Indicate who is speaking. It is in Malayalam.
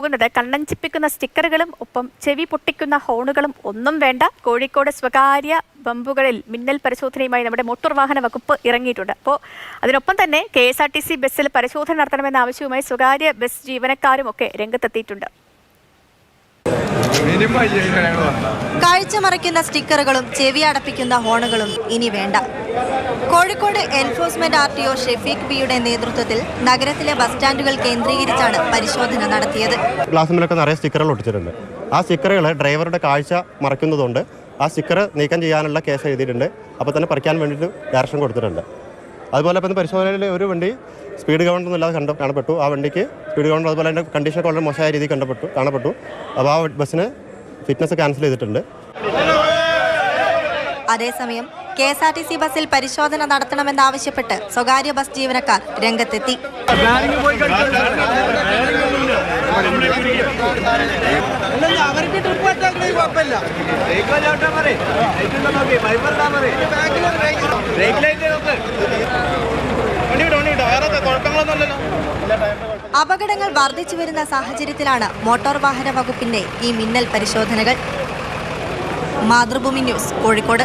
Speaker 1: പോകുന്നത്. കണ്ണഞ്ചിപ്പിക്കുന്ന സ്റ്റിക്കറുകളും ഒപ്പം ചെവി പൊട്ടിക്കുന്ന ഹോണുകളും ഒന്നും വേണ്ട. കോഴിക്കോട് സ്വകാര്യ ബമ്പുകളിൽ മിന്നൽ പരിശോധനയുമായി നമ്മുടെ മോട്ടോർ വാഹന വകുപ്പ് ഇറങ്ങിയിട്ടുണ്ട്. അപ്പോൾ അതിനൊപ്പം തന്നെ K S R T C ബസ്സിൽ പരിശോധന നടത്തണമെന്ന ആവശ്യവുമായി സ്വകാര്യ ബസ് ജീവനക്കാരും ഒക്കെ രംഗത്തെത്തിയിട്ടുണ്ട്.
Speaker 2: കാഴ്ച മറയ്ക്കുന്ന സ്റ്റിക്കറുകളും ചെവി അടപ്പിക്കുന്ന ഹോണുകളും ഇനി വേണ്ട. Kozhikode enforcement R T O Shefeeq ബിയുടെ നേതൃത്വത്തിൽ നഗരത്തിലെ ബസ് സ്റ്റാൻഡുകൾ കേന്ദ്രീകരിച്ചാണ് പരിശോധന നടത്തിയത്.
Speaker 3: ഗ്ലാസ്സിലൊക്കെ നിറയെ സ്റ്റിക്കറുകൾ ഒട്ടിച്ചിട്ടുണ്ട്. ആ സ്റ്റിക്കറുകൾ ഡ്രൈവറുടെ കാഴ്ച മറയ്ക്കുന്നതുകൊണ്ട് ആ സ്റ്റിക്കർ നീക്കം ചെയ്യാനുള്ള കേസ് എഴുതിയിട്ടുണ്ട്. അപ്പോൾ തന്നെ പറിക്കാൻ വേണ്ടിയിട്ട് ഡയറക്ഷൻ കൊടുത്തിട്ടുണ്ട്. അതുപോലെ ഇപ്പം പരിശോധനയിൽ ഒരു വണ്ടി സ്പീഡ് ഗവൺമെന്റ് ഇല്ലാതെ കണ്ട കാണപ്പെട്ടു. ആ വണ്ടിക്ക് സ്പീഡ് ഗവൺമെന്റ് അതുപോലെ അതിന്റെ കണ്ടീഷനൊക്കെ വളരെ മോശമായ രീതിയിൽ കണ്ടപ്പെട്ടു കാണപ്പെട്ടു. അപ്പോൾ ആ ബസ്സിന് ഫിറ്റ്നസ് ക്യാൻസൽ ചെയ്തിട്ടുണ്ട്.
Speaker 2: അതേസമയം K S R T C ബസ്സിൽ പരിശോധന നടത്തണമെന്നാവശ്യപ്പെട്ട് സ്വകാര്യ ബസ് ജീവനക്കാർ രംഗത്തെത്തി. അപകടങ്ങൾ വർദ്ധിച്ചു വരുന്ന സാഹചര്യത്തിലാണ് മോട്ടോർ വാഹന വകുപ്പിന്റെ ഈ മിന്നൽ പരിശോധനകൾ. മാതൃഭൂമി ന്യൂസ് കോഴിക്കോട്.